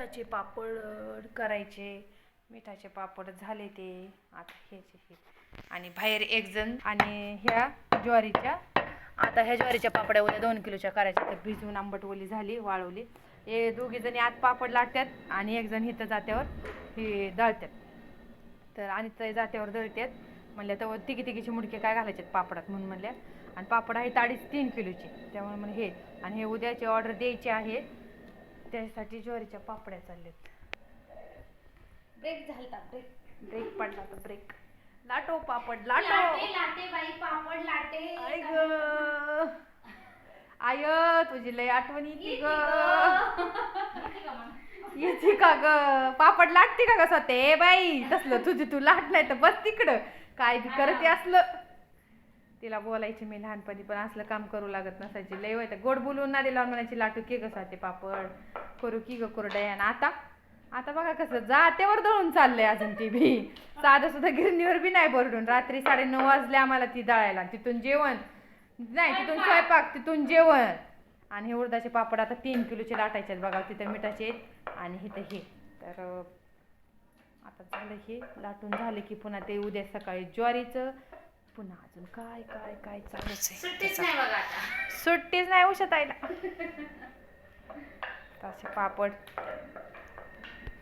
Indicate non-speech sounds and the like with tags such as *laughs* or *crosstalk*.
दुधाचे पापड करायचे. मिठाचे पापड झाले ते. आता ह्याचे हे. आणि बाहेर एक जण आणि ह्या ज्वारीच्या आता ह्या ज्वारीच्या पापड्या उद्या दोन किलोच्या करायच्या. तर भिजवून आंबटवली झाली वाळवली. हे दोघीजणी आत पापड लाटतात आणि एक जण इथं जात्यावर हे दळतात तर आणि ते जात्यावर दळतात म्हणल्या तर तिघी तिघीचे मुडके काय घालायचे पापडात म्हणून म्हणल्या. आणि पापड आहे अडीच तीन किलोची. त्यामुळे म्हणे हे आणि हे उद्याची ऑर्डर द्यायची आहे. त्यासाठी ज्वारीच्या पापड्या चालल्यात. ब्रेक झालता ब्रेक ब्रेक पडला तर ब्रेक लाटो पापड लाटे. लाटो लाटे बाई पापड लाटे. आय ग. आय तुझी लय आठवण येते ग. येते का ग? पापड लाटते का ग स्वतः? ए बाई तसलं तुझी तू लाट नाही तर बस तिकडं. काय बी करते असलं. तिला बोलायची मी लहानपणी पण असलं काम करू लागत नसायची. लय होतं गोड बोलून ना दिला म्हणायची लाटू की ग स्वाते पापड? करू की ग कुरडया आणि आता आता बघा कसं जात्यावर दळून चाललंय अजून ती बी. साधं सुद्धा गिरणीवर बी नाही बरडून. रात्री साडे नऊ वाजले आम्हाला ती दळायला. तिथून जेवण. नाही तिथून स्वयंपाक तिथून जेवण. आणि हे उडदाचे पापड आता तीन किलोचे लाटायचे आहेत बघा. तिथं मिठाचे आणि इथं हे. तर आता झालं हे. लाटून झालं की पुन्हा ते उद्या सकाळी ज्वारीचं. पुन्हा अजून काय काय काय चालूच आहे. सुट्टीच नाही बघा आता. *laughs* सुट्टीच नाही तसे पापड